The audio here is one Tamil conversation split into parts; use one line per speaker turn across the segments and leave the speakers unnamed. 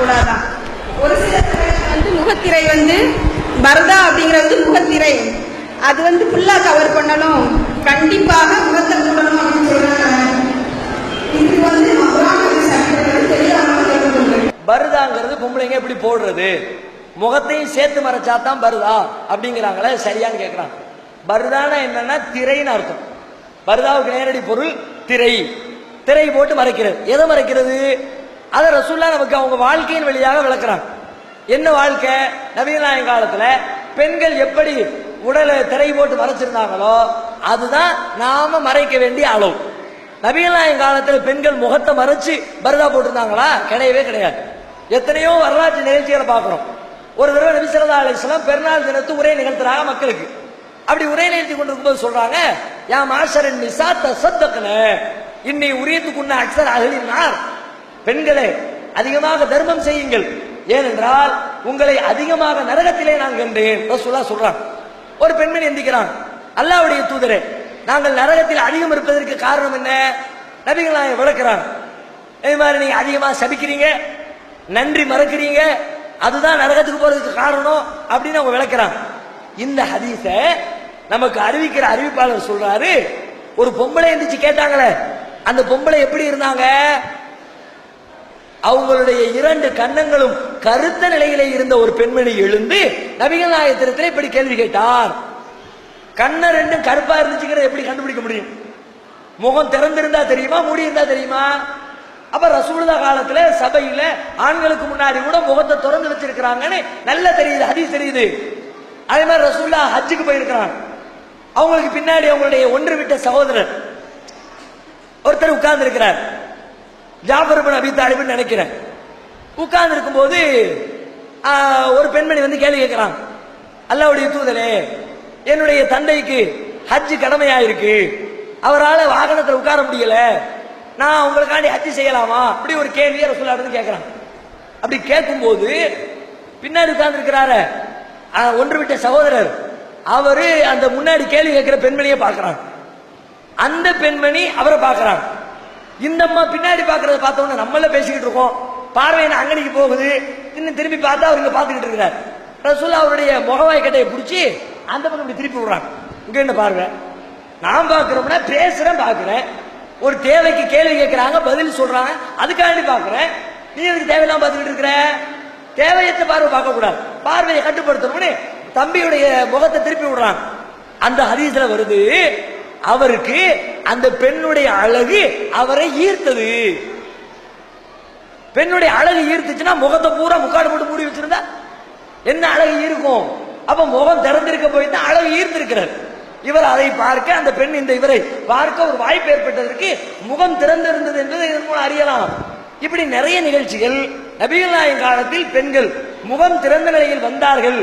கூடாதான் ஒரு சில வந்து முகத்திரை வந்து பரதா அப்படிங்கிறது வந்து முகத்திரை. அது வந்து ஃபுல்லா கவர் பண்ணணும். கண்டிப்பாக முகத்தை மூடணும் அப்படின்னு சொல்றாங்க. இது வந்து
பருதாங்கிறது பொம்பளைங்க எப்படி போடுறது? முகத்தையும் சேர்த்து மறைச்சா தான் பருதா அப்படிங்கிறாங்களே சரியான்னு கேட்குறாங்க பருதானா என்னன்னா திரைன்னு அர்த்தம். பருதாவுக்கு நேரடி பொருள் திரை. திரை போட்டு மறைக்கிறது. எதை மறைக்கிறது? அதை ரசூல்லா நமக்கு அவங்க வாழ்க்கையின் வழியாக விளக்குறாங்க. என்ன வாழ்க்கை? நவீன காலத்தில் காலத்துல பெண்கள் எப்படி உடலை திரை போட்டு மறைச்சிருந்தாங்களோ அதுதான் நாம மறைக்க வேண்டிய அளவு. நவீன காலத்தில் காலத்துல பெண்கள் முகத்தை மறைச்சு பரதா போட்டிருந்தாங்களா? கிடையவே கிடையாது. எத்தனையோ வரலாற்று நிகழ்ச்சிகளை பார்க்குறோம். ஒரு தடவை நபி ஸல்லல்லாஹு பெருநாள் தினத்து உரை நிகழ்த்துறாங்க மக்களுக்கு. அப்படி உரை நிகழ்த்தி கொண்டு இருக்கும்போது சொல்றாங்க யா மாஷரன் நிசா தசத்தக்கன இன்னை உரியத்துக்குன்ன அக்சர் அகலினார் பெண்களே அதிகமாக தர்மம் செய்யுங்கள். ஏனென்றால் உங்களை அதிகமாக நரகத்திலே நான் கண்டேன். ரசூலா சொல்றான். ஒரு பெண்மணி எந்திக்கிறான். அல்லாஹ்வுடைய தூதரே நாங்கள் நரகத்தில் அதிகம் இருப்பதற்கு காரணம் என்ன? நபிகள் நாயகம் விளக்குறான். இது மாதிரி நீங்க அதிகமா சபிக்கிறீங்க நன்றி மறக்கிறீங்க அதுதான் நரகத்துக்கு போறதுக்கு காரணம் அப்படின்னு அவங்க விளக்குறான். இந்த ஹதீஸ நமக்கு அறிவிக்கிற அறிவிப்பாளர் சொல்றாரு. ஒரு பொம்பளை எந்திரிச்சு கேட்டாங்களே அந்த பொம்பளை எப்படி இருந்தாங்க? அவங்களுடைய இரண்டு கன்னங்களும் கருத்த நிலையிலே இருந்த ஒரு பெண்மணி எழுந்து நபிகள் நாயத்திரத்தில் இப்படி கேள்வி கேட்டார். கண்ண ரெண்டும் கருப்பா இருந்துச்சுங்கிறத எப்படி கண்டுபிடிக்க முடியும்? முகம் திறந்திருந்தா தெரியுமா? மூடி இருந்தா தெரியுமா? அப்ப ரசூலுதா காலத்துல சபையில ஆண்களுக்கு முன்னாடி கூட முகத்தை திறந்து வச்சிருக்கிறாங்கன்னு நல்லா தெரியுது ஹதீஸ் தெரியுது. அதே மாதிரி ரசூல்லா ஹஜ்ஜுக்கு போயிருக்கிறான். அவங்களுக்கு பின்னாடி அவங்களுடைய ஒன்று விட்ட சகோதரர். ஒருத்தர் உட்கார்ந்து இருக்கிறார் ஜாஃபர் பின் அபி தாலிப்னு நினைக்கிறேன். உட்கார்ந்து இருக்கும்போது ஒரு பெண்மணி வந்து கேள்வி கேட்கிறான். அல்லாவுடைய தூதரே என்னுடைய தந்தைக்கு ஹஜ் கடமையா இருக்கு அவரால் வாகனத்தில் உட்கார முடியல. நான் உங்களுக்காண்டி ஹஜ் செய்யலாமா? அப்படி ஒரு கேள்வியை ரசூலாட்டு கேட்கிறான். அப்படி கேட்கும்போது பின்னாடி உட்கார்ந்து இருக்கிறாரு ஒன்று விட்ட சகோதரர் அவரு அந்த முன்னாடி கேள்வி கேட்கிற பெண்மணியை பார்க்கிறான். அந்த பெண்மணி அவரை பார்க்கிறான். இந்த அம்மா பின்னாடி பாக்குறத பார்த்த நம்மள பேசிக்கிட்டு இருக்கோம். பார்வை அங்கனிக்கு போகுது? இன்னும் திரும்பி பார்த்தா அவர் இங்க பார்த்துக்கிட்டு இருக்கிறார். ரசூல்லா அவருடைய முகவாய் கட்டையை பிடிச்சி அந்த பக்கம் இப்படி திருப்பி விடுறாங்க. இங்க என்ன பார்வை? நான் பாக்குறோம்னா பேசுறேன் பாக்குறேன் ஒரு தேவைக்கு கேள்வி கேட்கிறாங்க பதில் சொல்றாங்க. அதுக்காண்டி பாக்குறேன் நீ எதுக்கு தேவையில்லாம பார்த்துக்கிட்டு இருக்கிற? தேவையற்ற பார்வை பார்க்க கூடாது பார்வையை கட்டுப்படுத்தணும்னு தம்பியுடைய முகத்தை திருப்பி விடுறாங்க. அந்த ஹதீஸ்ல வருது அவருக்கு அந்த பெண்ணுடைய அழகு அவரை ஈர்த்தது. பெண்ணுடைய அழகு ஈர்த்துச்சுன்னா முகத்தை பூரா முக்காடு போட்டு மூடி வச்சிருந்தா என்ன அழகு இருக்கும் அப்ப முகம் திறந்திருக்க போய் தான் அழகு ஈர்த்திருக்கிறார். இவர் அதை பார்க்க அந்த பெண் இந்த இவரை பார்க்க ஒரு வாய்ப்பு ஏற்பட்டதற்கு முகம் திறந்திருந்தது என்பதை இதன் மூலம் அறியலாம். இப்படி நிறைய நிகழ்ச்சிகள் நபிகள் நாயன் காலத்தில் பெண்கள் முகம் திறந்த நிலையில் வந்தார்கள்.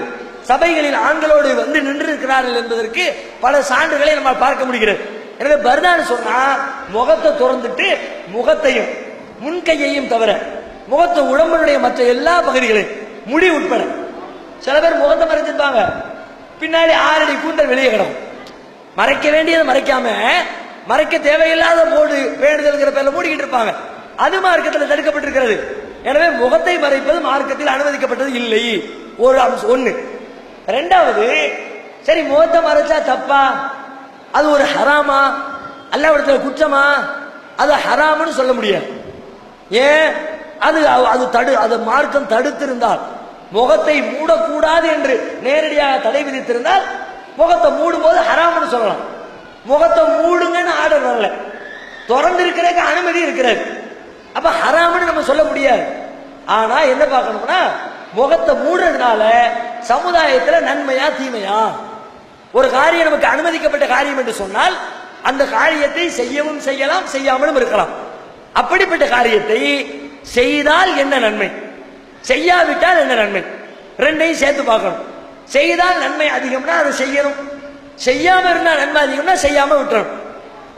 சபைகளில் ஆண்களோடு வந்து நின்று இருக்கிறார்கள் என்பதற்கு பல சான்றுகளை நம்ம பார்க்க முடிகிறது. எனவே பர்தான் சொன்னா முகத்தை திறந்துட்டு முகத்தையும் முன்கையையும் தவிர முகத்தை உடம்புடைய மற்ற எல்லா பகுதிகளையும் முடி உட்பட. சில பேர் முகத்தை மறைச்சிருப்பாங்க. பின்னாடி ஆறடி கூந்தல் வெளியே கிடக்கும். மறைக்க வேண்டியதை மறைக்காம மறைக்க தேவையில்லாத போடு பேணுதல்கிற பேர்ல மூடிக்கிட்டு இருப்பாங்க. அது மார்க்கத்தில் தடுக்கப்பட்டிருக்கிறது. எனவே முகத்தை மறைப்பது மார்க்கத்தில் அனுமதிக்கப்பட்டது இல்லை. ஒரு அம்சம் ரெண்டாவது சரி முகத்தை மறைச்சா தப்பா? அது ஒரு ஹராமா? அல்லாவிடத்துல குற்றமா? அது ஹராம்னு சொல்ல முடியாது. ஏன்? அது அது தடு அது மார்க்கம் தடுத்திருந்தால் முகத்தை மூடக்கூடாது என்று நேரடியாக தடை விதித்திருந்தால் முகத்தை மூடும் போது ஹராம்னு சொல்லலாம். முகத்தை மூடுங்கன்னு ஆர்டர் வரல. திறந்திருக்கிறதுக்கு அனுமதி இருக்கிறது. அப்ப ஹராம்னு நம்ம சொல்ல முடியாது. ஆனா என்ன பார்க்கணும்னா முகத்தை மூடுறதுனால சமுதாயத்தில் நன்மையா தீமையா? ஒரு காரியம் நமக்கு அனுமதிக்கப்பட்ட காரியம் என்று சொன்னால் அந்த காரியத்தை செய்யவும் செய்யலாம் செய்யாமலும் இருக்கலாம். அப்படிப்பட்ட காரியத்தை செய்தால் என்ன நன்மை? செய்யாவிட்டால் என்ன நன்மை? ரெண்டையும் சேர்த்து பார்க்கணும். செய்தால் நன்மை அதிகம்னா அதை செய்யணும். செய்யாம இருந்தா நன்மை அதிகம்னா செய்யாம விட்டுறணும்.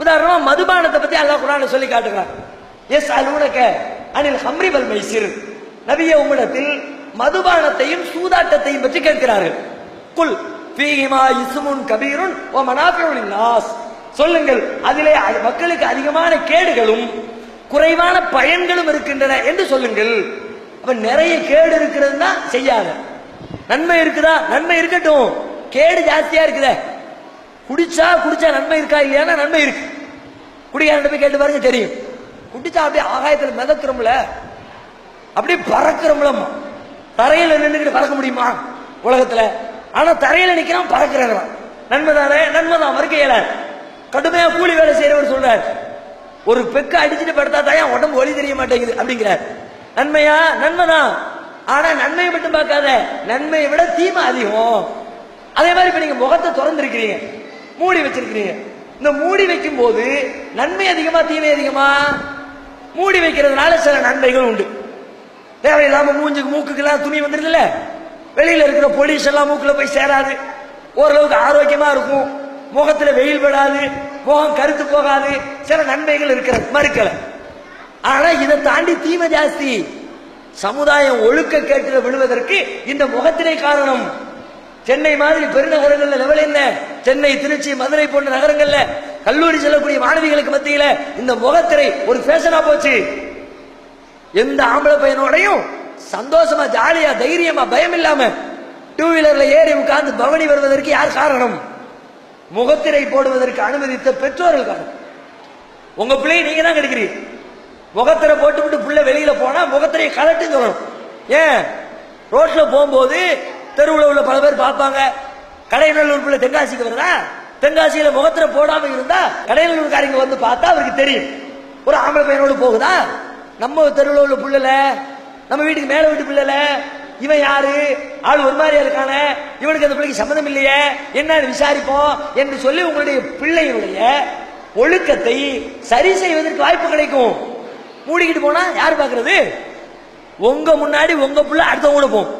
உதாரணமா மதுபானத்தை பத்தி அல்லாஹ் குரான சொல்லி காட்டுகிறார் எஸ் அலுவலக அனில் ஹம்ரிபல் மைசிர். நபிய உம்மிடத்தில் மதுபானத்தையும் சூதாட்டத்தையும் பற்றி கேட்கிறார்கள். குல் பீஹிமா இசுமுன் கபீருன் ஓ மனாஃபிஉல் நாஸ் சொல்லுங்கள் அதிலே அ- மக்களுக்கு அதிகமான கேடுகளும் குறைவான பயன்களும் இருக்கின்றன என்று சொல்லுங்கள். அப்ப நிறைய கேடு இருக்கிறதுனா செய்யாத. நன்மை இருக்குதா? நன்மை இருக்கட்டும். கேடு ஜாஸ்தியா இருக்குதே. குடிச்சா குடிச்சா நன்மை இருக்கா இல்லையானா நன்மை இருக்கு. குடிகாரன் போய் கேட்டு பாருங்க தெரியும். குடிச்சா அப்படியே ஆகாயத்தில் மிதக்கிறோம்ல. அப்படியே பறக்கிறோம்லம்மா. தரையில நின்றுக்கிட்டு பறக்க முடியுமா? உலகத்துல. ஆனா தரையில நிக்கிறான் பறக்கிறவன் நன்மை நன்மைதான் நன்மை தான் கடுமையா கூலி வேலை செய்யறவர் சொல்றார். ஒரு பெக்க அடிச்சுட்டு படுத்தா தான் உடம்பு ஒளி தெரிய மாட்டேங்குது அப்படிங்கிறார். நன்மையா? நன்மைதான். ஆனா நன்மையை மட்டும் பார்க்காத. நன்மையை விட தீமை அதிகம். அதே மாதிரி இப்ப நீங்க முகத்தை திறந்திருக்கிறீங்க. மூடி வச்சிருக்கிறீங்க. இந்த மூடி வைக்கும் போது நன்மை அதிகமா தீமை அதிகமா? மூடி வைக்கிறதுனால சில நன்மைகள் உண்டு. தேவையில்லாம மூஞ்சுக்கு மூக்குக்கெல்லாம் துணி வந்துருதுல்ல? வெளியில இருக்கிற பொலிஸ் எல்லாம் மூக்குல போய் சேராது. ஓரளவுக்கு ஆரோக்கியமா இருக்கும். முகத்துல வெயில் படாது. முகம் கருத்து போகாது. சில நன்மைகள் இருக்கிறது மறுக்கல ஆனா இதை தாண்டி தீமை ஜாஸ்தி. சமுதாயம் ஒழுக்க கேட்டுல விழுவதற்கு இந்த முகத்திலே காரணம். சென்னை மாதிரி பெருநகரங்கள்ல லெவல் என்ன? சென்னை திருச்சி மதுரை போன்ற நகரங்கள்ல கல்லூரி செல்லக்கூடிய மாணவிகளுக்கு மத்தியில இந்த முகத்திரை ஒரு ஃபேஷனா போச்சு. எந்த ஆம்பளை பையனோடையும் சந்தோஷமா ஜாலியா தைரியமா பயம் இல்லாம டூ வீலர்ல ஏறி உட்கார்ந்து பவனி வருவதற்கு யார் காரணம்? முகத்திரை போடுவதற்கு அனுமதித்த பெற்றோர்கள் காரணம். உங்க பிள்ளைய நீங்க தான் கிடைக்கிறீங்க முகத்திரை போட்டு விட்டு புள்ள வெளியில போனா முகத்திரையை கலட்டுன்னு சொல்லணும் ஏன்? ரோட்ல போகும்போது தெருவுல உள்ள பல பேர் பார்ப்பாங்க. கடைநல்லூர் பிள்ளை தென்காசிக்கு வருதா? தென்காசியில முகத்திரை போடாம இருந்தா கடைநல்லூர்காரங்க வந்து பார்த்தா அவருக்கு தெரியும். ஒரு ஆம்பளை பையனோடு போகுதா? நம்ம தெருவில் உள்ள புள்ளல நம்ம வீட்டுக்கு மேல வீட்டு பிள்ளைல இவன் யாரு? ஆள் ஒரு மாதிரியா இருக்கானே இவனுக்கு அந்த பிள்ளைக்கு சம்மந்தம் இல்லையே என்னன்னு விசாரிப்போம் என்று சொல்லி உங்களுடைய பிள்ளையுடைய ஒழுக்கத்தை சரி செய்வதற்கு வாய்ப்பு கிடைக்கும். மூடிக்கிட்டு போனா யார் பாக்குறது உங்க முன்னாடி உங்க புள்ள அடுத்தவங்க போகும்.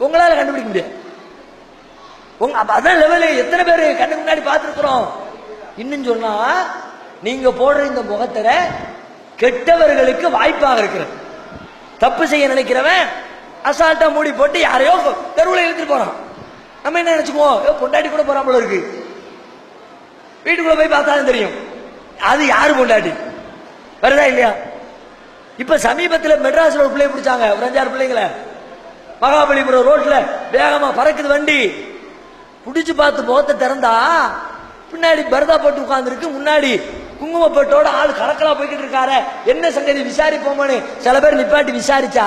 உங்களால கண்டுபிடிக்க முடியாது. உங்க அப்ப அதான் லெவலு எத்தனை பேர் கண்ணுக்கு முன்னாடி பார்த்துருக்குறோம்? இன்னும் சொன்னா நீங்க போடுற இந்த முகத்தரை கெட்டவர்களுக்கு வாய்ப்பாக இருக்கிறது. தப்பு செய்ய நினைக்கிறவன் அசால்ட்டா மூடி போட்டு யாரையோ தெருவில் இழுத்துட்டு போறான். நம்ம என்ன நினைச்சுக்குவோம்? ஏ, பொண்டாட்டி கூட போறான் போல இருக்கு. வீட்டுக்குள்ள போய் பார்த்தாலும் தெரியும். அது யாரு பொண்டாட்டி? வருதா இல்லையா? இப்ப சமீபத்தில் மெட்ராஸ்ல ஒரு பிள்ளை பிடிச்சாங்க. ஒரு அஞ்சாறு பிள்ளைங்களை. மகாபலிபுரம் ரோட்ல வேகமா பறக்குது வண்டி. பிடிச்சு பார்த்து முகத்தை திறந்தா பின்னாடி பரதா போட்டு உட்காந்துருக்கு முன்னாடி குங்குமப்பட்டோட ஆள் கலக்கலா போய்கிட்டு இருக்காரு. என்ன சங்கதி விசாரிப்போமானு சில பேர் நிப்பாட்டி விசாரிச்சா?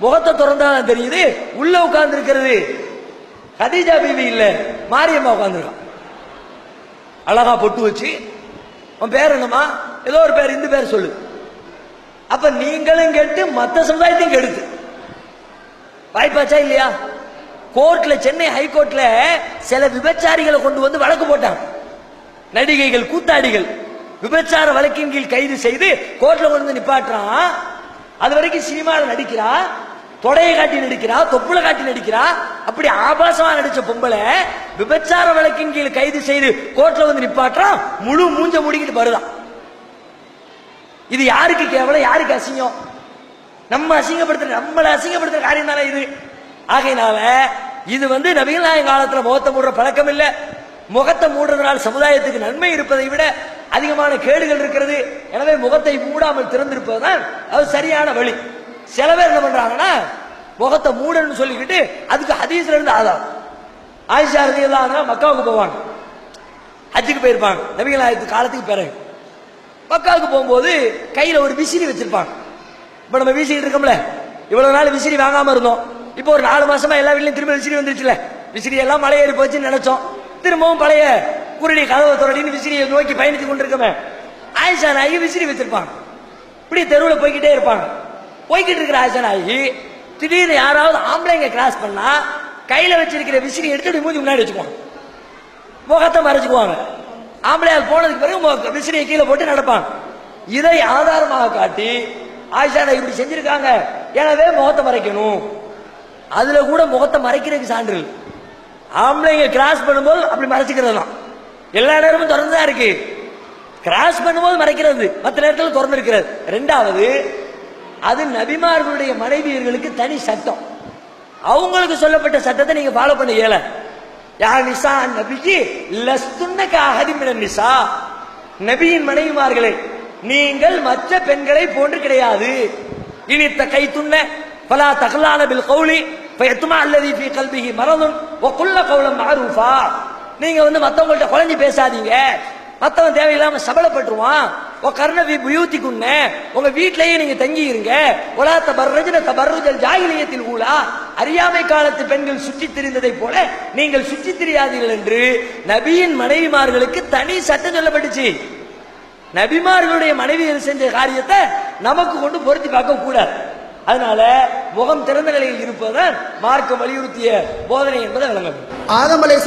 முகத்தை திறந்தாதான் தெரியுது. உள்ள உட்கார்ந்து இருக்கிறது கதீஜா பீவி இல்ல மாரியம்மா உட்காந்துருக்கான் அழகா பொட்டு வச்சு உன் பேர் என்னம்மா? ஏதோ ஒரு பேர் இந்த பேர் சொல்லு. அப்ப நீங்களும் கேட்டு மத்த சமுதாயத்தையும் கெடுத்து. வாய்ப்பாச்சா இல்லையா? கோர்ட்ல சென்னை ஹைகோர்ட்ல சில விபச்சாரிகளை கொண்டு வந்து வழக்கு போட்டாங்க. நடிகைகள் கூத்தாடிகள் விபச்சார வழக்கின் கீழ் கைது செய்து கோர்ட்ல கொண்டு வந்து நிப்பாட்டுறான் அது வரைக்கும் சினிமாவில் நடிக்கிறா தொடையை காட்டி நடிக்கிறா தொப்புல காட்டி நடிக்கிறா. அப்படி ஆபாசமா நடிச்ச பொம்பளை விபச்சார வழக்கின் கீழ் கைது செய்து கோர்ட்ல வந்து நிப்பாட்டுறான் முழு மூஞ்ச முடிக்கிட்டு வருதான் இது யாருக்கு கேவலம் யாருக்கு அசிங்கம்? நம்ம அசிங்கப்படுத்துற நம்மளை அசிங்கப்படுத்துற காரியம் தானே இது. ஆகையினால இது வந்து நவீன காலத்துல முகத்தை மூடுற பழக்கம் இல்லை. முகத்தை மூடுறதுனால் சமுதாயத்துக்கு நன்மை இருப்பதை விட அதிகமான கேடுகள் இருக்கிறது. எனவே முகத்தை மூடாமல் திறந்திருப்பதுதான் அது சரியான வழி. சில பேர் என்ன பண்றாங்கன்னா முகத்தை மூடன்னு சொல்லிக்கிட்டு அதுக்கு ஹதீஸ்ல இருந்து ஆதாரம் ஆயிஷா ரதியல்லாஹு மக்காவுக்கு போவாங்க. ஹஜ்ஜுக்கு போயிருப்பாங்க. நபிகள் காலத்துக்கு பிறகு. மக்காவுக்கு போகும்போது கையில ஒரு விசிறி வச்சிருப்பாங்க. இப்ப நம்ம வீசிக்கிட்டு இருக்கோம்ல இவ்வளவு நாள் விசிறி வாங்காம இருந்தோம். இப்போ ஒரு நாலு மாசமா எல்லா வீட்லயும் திரும்ப விசிறி வந்துருச்சுல. விசிறி எல்லாம் மலையேறி போச்சுன்னு நினைச்சோம். திரும்பவும் பழைய குருடி கதவை துறடின்னு விசிறியை நோக்கி பயணித்து கொண்டிருக்கவன் ஆயிஷா நாயகி விசிறி வச்சிருப்பான் இப்படி தெருவில் போய்கிட்டே இருப்பாங்க. போய்கிட்டு இருக்கிற ஆயிஷா நாயகி திடீர்னு யாராவது ஆம்பளைங்க கிராஸ் பண்ணா கையில வச்சிருக்கிற விசிறி எடுத்து மூஞ்சி முன்னாடி வச்சுக்குவாங்க. முகத்தை மறைச்சுக்குவாங்க. ஆம்பளையால் போனதுக்கு பிறகு விசிறியை கீழே போட்டு நடப்பாங்க. இதை ஆதாரமாக காட்டி ஆயிஷா நாயகி இப்படி செஞ்சிருக்காங்க. எனவே முகத்தை மறைக்கணும். அதுல கூட முகத்தை மறைக்கிறதுக்கு சான்று ஆம்பளைங்க கிராஸ் பண்ணும்போது அப்படி மறைச்சிக்கிறது தான் எல்லா நேரமும் திறந்து தான் இருக்கு. கிராஸ் பண்ணும்போது மறைக்கிறது. மற்ற நேரத்தில் திறந்திருக்கிறது. ரெண்டாவது அது நபிமார்களுடைய மனைவியர்களுக்கு தனி சட்டம். அவங்களுக்கு சொல்லப்பட்ட சட்டத்தை நீங்க ஃபாலோ பண்ண இயல. யா நிசா நபிக்கு லஸ்துன்னக அஹதிமின நிசா. நபியின் மனைவிமார்களே நீங்கள் மற்ற பெண்களை போன்று கிடையாது. இனி கை துண்ண பலா தகலான பில் கௌலி பயத்துமா அல்லது பி கல்விகி மரணம் வ கவுளம் மாரூஃபா மஅரூஃபா நீங்க வந்து மத்தவங்கள்ட்ட குழஞ்சி பேசாதீங்க. மத்தவன் தேவையில்லாம சபலப்பட்டுருவான். உன் கர்ணவி புயூத்திக்குன்ன உங்க வீட்லயே நீங்க தங்கி இருங்க உலாத்த பர்ரஜன தபர்ருஜல் ஜாகிலியத்தில் ஊழா அறியாமை காலத்து பெண்கள் சுற்றி திரிந்ததை போல நீங்கள் சுற்றி திரியாதீர்கள் என்று நபியின் மனைவிமார்களுக்கு தனி சட்டம் சொல்லப்பட்டுச்சு. நபிமார்களுடைய மனைவியர் செஞ்ச காரியத்தை நமக்கு கொண்டு பொருத்தி பார்க்க கூடாது. அதனால முகம் திறந்த நிலையில் இருப்பதுதான் மார்க்கம் வலியுறுத்திய போதனை என்பதை விளங்க
ஆதம் அலை